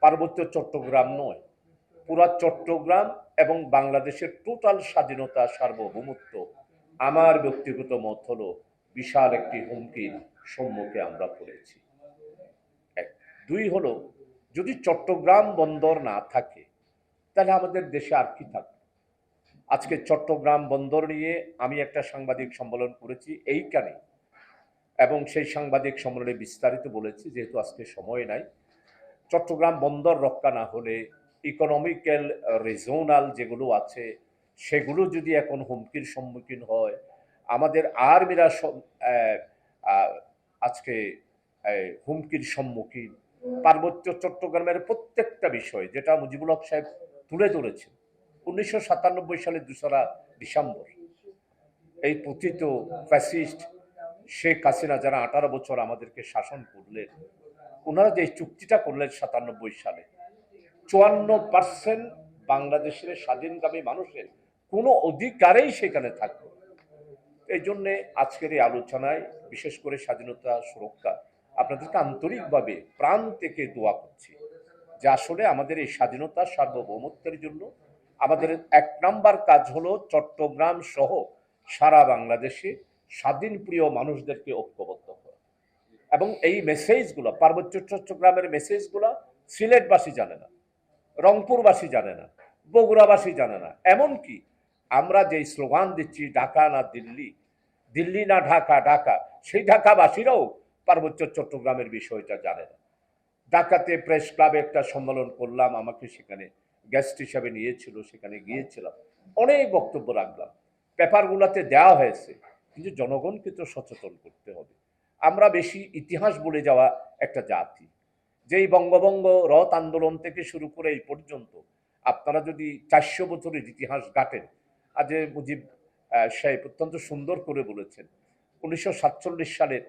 পার্বত্য চট্টগ্রাম নয়, পুরা চট্টগ্রাম এবং বাংলাদেশের টোটাল স্বাধীনতা সার্বভৌমত্ব। আমার ব্যক্তিগত মত হলো, বিশাল একটি হুমকির সম্মুখে আমরা পড়েছি। এক, দুই হলো, যদি চট্টগ্রাম বন্দর না থাকে, তাহলে আমাদের দেশে আর কি থাকবে? আজকে চট্টগ্রাম বন্দর নিয়ে আমি একটা সাংবাদিক সম্মেলন করেছি এইখানে। এবং সেই সাংবাদিক সম্মেলনে বিস্তারিত বলেছি, যেহেতু আজকে সময় নাই চট্টগ্রাম বন্দর রক্ষা না হলে ইকোনমিক্যাল রিজনাল যেগুলো আছে, সেগুলো যদি এখন হুমকির সম্মুখীন হয়, আমাদের আর্মিরা আজকে হুমকির সম্মুখীন। পার্বত্য চট্টগ্রামের প্রত্যেকটা বিষয় যেটা মুজিবুল হক সাহেব তুলে ধরেছেন, উনিশশো সাতানব্বই সালের দোসরা ডিসেম্বর। এই পতিত ফ্যাসিস্ট শেখ হাসিনা যারা আঠারো বছর আমাদেরকে শাসন করলেন ওনারা যে চুক্তিটা করলেন সাতানব্বই সালে, চুয়ান্ন পার্সেন্ট বাংলাদেশের স্বাধীনগামী মানুষের কোনো অধিকারেই সেখানে থাকবে এই জন্যে আজকের এই আলোচনায় বিশেষ করে স্বাধীনতা সুরক্ষা, আপনাদেরকে আন্তরিকভাবে প্রাণ থেকে দোয়া করছি যে আসলে আমাদের এই স্বাধীনতা সার্বভৌমত্বের জন্য আমাদের এক নাম্বার কাজ হলো চট্টগ্রাম সহ সারা বাংলাদেশে স্বাধীন প্রিয় মানুষদেরকে ঐক্যবদ্ধ করা। এবং এই মেসেজগুলো পার্বত্য চট্টগ্রামের মেসেজগুলো সিলেটবাসী জানে না, রংপুরবাসী জানে না, বগুড়াবাসী জানে না। এমনকি আমরা যেই স্লোগান দিচ্ছি, ঢাকা না দিল্লি দিল্লি না ঢাকা ঢাকা, সেই ঢাকাবাসীরাও পার্বত্য চট্টগ্রামের বিষয়টা জানে না। ঢাকাতে প্রেস ক্লাবে একটা সম্মেলন করলাম, আমাকে সেখানে গেস্ট হিসাবে নিয়েছিল, সেখানে গিয়েছিলাম। অনেক বক্তব্য রাখলাম। পেপারগুলোতে দেওয়া হয়েছে, কিন্তু জনগণকে তো সচেতন করতে হবে। আমরা বেশি ইতিহাস বলে যাওয়া একটা জাতি। যেই বঙ্গবঙ্গ রথ আন্দোলন থেকে শুরু করে এই পর্যন্ত আপনারা যদি চারশো বছরের ইতিহাস ঘাটেন আজ মুজিব সাহেব অত্যন্ত সুন্দর করে বলেছেন, উনিশশো সাতচল্লিশ সালের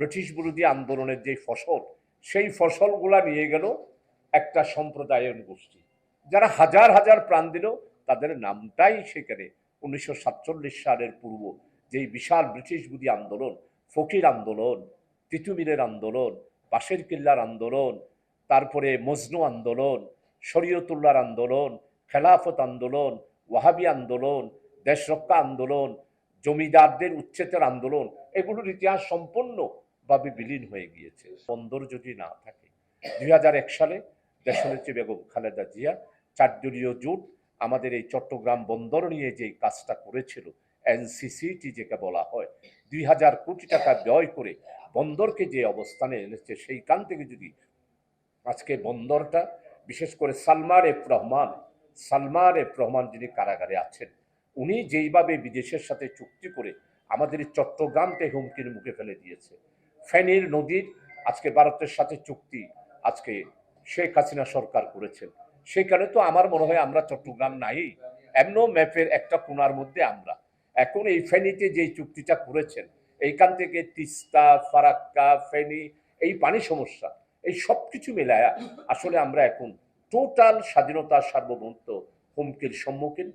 ব্রিটিশ বিরোধী আন্দোলনের যে ফসল, সেই ফসলগুলা নিয়ে গেল একটা সম্প্রদায়ন গোষ্ঠী। যারা হাজার হাজার প্রাণ দিল, তাদের নামটাই সেখানে উনিশশো সাতচল্লিশ সালের পূর্ব, যেই বিশাল ব্রিটিশ বিরোধী আন্দোলন ফকির আন্দোলন, তিতুমিরের আন্দোলন, বাঁশের কিল্লার আন্দোলন, তারপরে মজনু আন্দোলন, শরীয়তুল্লাহর আন্দোলন, খেলাফত আন্দোলন, ওয়াহাবি আন্দোলন, দেশরক্ষা আন্দোলন, জমিদারদের উচ্ছেদের আন্দোলন, এগুলোর ইতিহাস সম্পূর্ণভাবে বিলীন হয়ে গিয়েছে। বন্দর যদি না থাকে দু হাজার এক সালে দেশনেত্রী বেগম খালেদা জিয়া চারদলীয় জোট আমাদের এই চট্টগ্রাম বন্দর নিয়ে যে কাজটা করেছিল এনসিসিটি যেটা বলা হয় দুই হাজার কোটি টাকা ব্যয় করে বন্দরকে যে অবস্থানে এনেছে, সেইখান থেকে যদি আজকে বন্দরটা, বিশেষ করে সালমান এফ রহমান সালমান এফ রহমান যিনি কারাগারে আছেন, উনি যেইভাবে বিদেশের সাথে চুক্তি করে আমাদের চট্টগ্রামকে হুমকির মুখে ফেলে দিয়েছে। ফেনীর নদীর আজকে ভারতের সাথে চুক্তি আজকে শেখ হাসিনা সরকার করেছেন। সেখানে তো আমার মনে হয় আমরা চট্টগ্রাম নাই এমন ম্যাপের একটা কোনার মধ্যে আমরা। এখন এই ফেনীতে যে চুক্তিটা করেছেন, এইখান থেকে তিস্তা, ফারাক্কা, ফেনী, এই পানি সমস্যা, এই সব কিছু মেলায় আসলে আমরা এখন টোটাল স্বাধীনতা সার্বভৌমত্ব হুমকির সম্মুখীন।